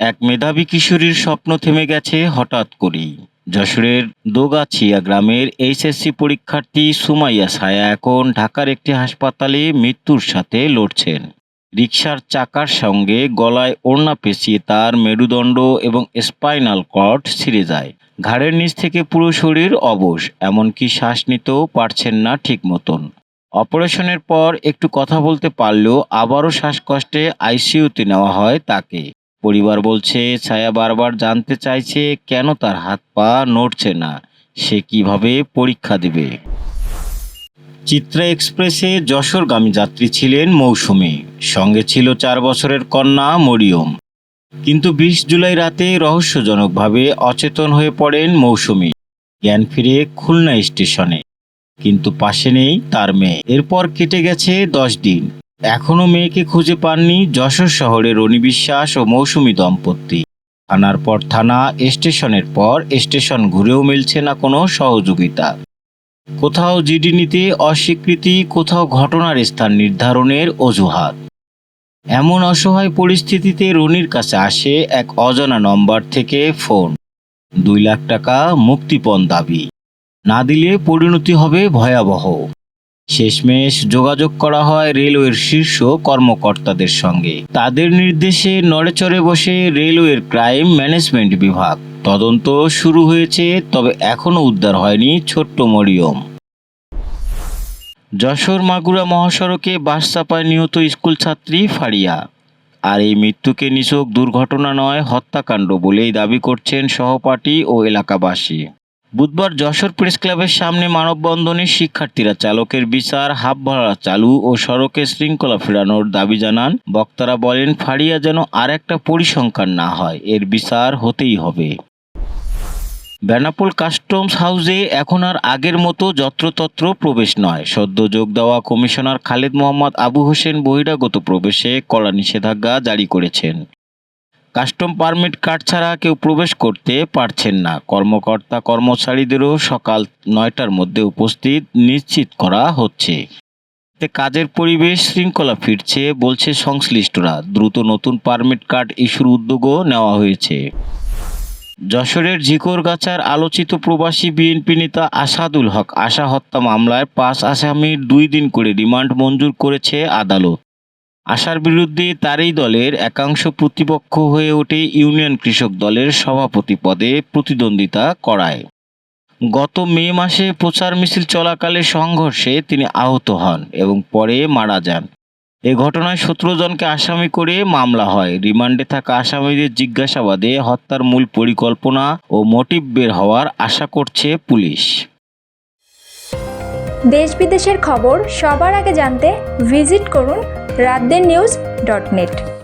এক মেধাবী কিশোরীর স্বপ্ন থেমে গেছে হঠাৎ করেই। যশোরের দোগাছিয়া গ্রামের এইচএসসি পরীক্ষার্থী সুমাইয়া সায়া এখন ঢাকার একটি হাসপাতালে মৃত্যুর সাথে লড়ছেন। রিকশার চাকার সঙ্গে গলায় ওড়না পেঁচিয়ে তার মেরুদণ্ড এবং স্পাইনাল কর্ড ছিঁড়ে যায়। ঘাড়ের নিচ থেকে পুরো শরীর অবশ, এমনকি শ্বাস নিতেও পারছেন না ঠিক মতন অপারেশনের পর একটু কথা বলতে পারলেও আবারও শ্বাসকষ্টে আইসিইউতে নেওয়া হয় তাকে। পরিবার বলছে, ছায়া বারবার জানতে চাইছে কেন তার হাত পা নড়ছে না, সে কীভাবে পরীক্ষা দেবে? চিত্রা এক্সপ্রেসে যশোরগামী যাত্রী ছিলেন মৌসুমী, সঙ্গে ছিল চার বছরের কন্যা মরিয়ম। কিন্তু বিশ জুলাই রাতে রহস্যজনকভাবে অচেতন হয়ে পড়েন মৌসুমী, জ্ঞান ফিরে খুলনা স্টেশনে। কিন্তু পাশে নেই তার মেয়ে। এরপর কেটে গেছে দশ দিন। এখনও মেয়েকে খুঁজে পাননি যশোর শহরে রনি বিশ্বাস ও মৌসুমী দম্পতি। থানার পর থানা, স্টেশনের পর স্টেশন ঘুরেও মিলছে না কোনো সহযোগিতা। কোথাও জিডি নিতে, অস্বীকৃতি, কোথাও ঘটনার স্থান নির্ধারণের অজুহাত। এমন অসহায় পরিস্থিতিতে রনির কাছে আসে এক অজানা নম্বর থেকে ফোন। দুই লাখ টাকা মুক্তিপণ দাবি। না দিলে পরিণতি হবে ভয়াবহ। শেষমেশ যোগাযোগ করা হয় রেলওয়ের শীর্ষ কর্মকর্তাদের সঙ্গে। তাদের নির্দেশে নড়েচড়ে বসে রেলওয়ের ক্রাইম ম্যানেজমেন্ট বিভাগ। তদন্ত শুরু হয়েছে, তবে এখনও উদ্ধার হয়নি ছোট্ট মরিয়ম। যশোর মাগুরা মহাসড়কে বাস চাপায় নিহত স্কুল ছাত্রী ফারিয়া। আর এই মৃত্যুকে নিছক দুর্ঘটনা নয়, হত্যাকাণ্ড বলেই দাবি করছেন সহপাঠী ও এলাকাবাসী। বুধবার যশোর প্রেস ক্লাবের সামনে মানববন্ধনে শিক্ষার্থীরা চালকের বিচার, হাফ ভাড়া চালু ও সড়কে শৃঙ্খলা ফেরানোর দাবি জানান। বক্তারা বলেন, ফাড়িয়া যেন আর একটা পরিসংখ্যান না হয়, এর বিচার হতেই হবে। বেনাপোল কাস্টমস হাউসে এখন আর আগের মতো যত্রতত্র প্রবেশ নয়। সদ্য যোগ দেওয়া কমিশনার খালেদ মোহাম্মদ আবু হোসেন বহিরাগত প্রবেশে কড়া নিষেধাজ্ঞা জারি করেছেন। কাস্টম পারমিট কার্ড ছাড়া কেউ প্রবেশ করতে পারছেন না। কর্মকর্তা কর্মচারীদেরও সকাল নয়টার মধ্যে উপস্থিত নিশ্চিত করা হচ্ছে। কাজের পরিবেশ শৃঙ্খলা ফিরছে বলছে সংশ্লিষ্টরা। দ্রুত নতুন পারমিট কার্ড ইস্যুর উদ্যোগও নেওয়া হয়েছে। যশোরের ঝিকরগাছার আলোচিত প্রবাসী বিএনপি নেতা আসাদুল হক আশা হত্যা মামলায় পাঁচ আসামির দুই দিন করে রিমান্ড মঞ্জুর করেছে আদালত। আশার বিরুদ্ধে তারই দলের একাংশ প্রতিপক্ষ হয়ে ওঠে ইউনিয়ন কৃষক দলের সভাপতি পদে প্রতিদ্বন্দ্বিতা করায়। গত মে মাসে প্রচার মিছিল চলাকালে সংঘর্ষে তিনি আহত হন এবং পরে মারা যান। এ ঘটনায় সতেরো জনকে আসামি করে মামলা হয়। রিমান্ডে থাকা আসামিদের জিজ্ঞাসাবাদে হত্যার মূল পরিকল্পনা ও মোটিভ বের হওয়ার আশা করছে পুলিশ। দেশ বিদেশের খবর সবার আগে জানতে ভিজিট করুন রাতদের নিউজ ডট নেট।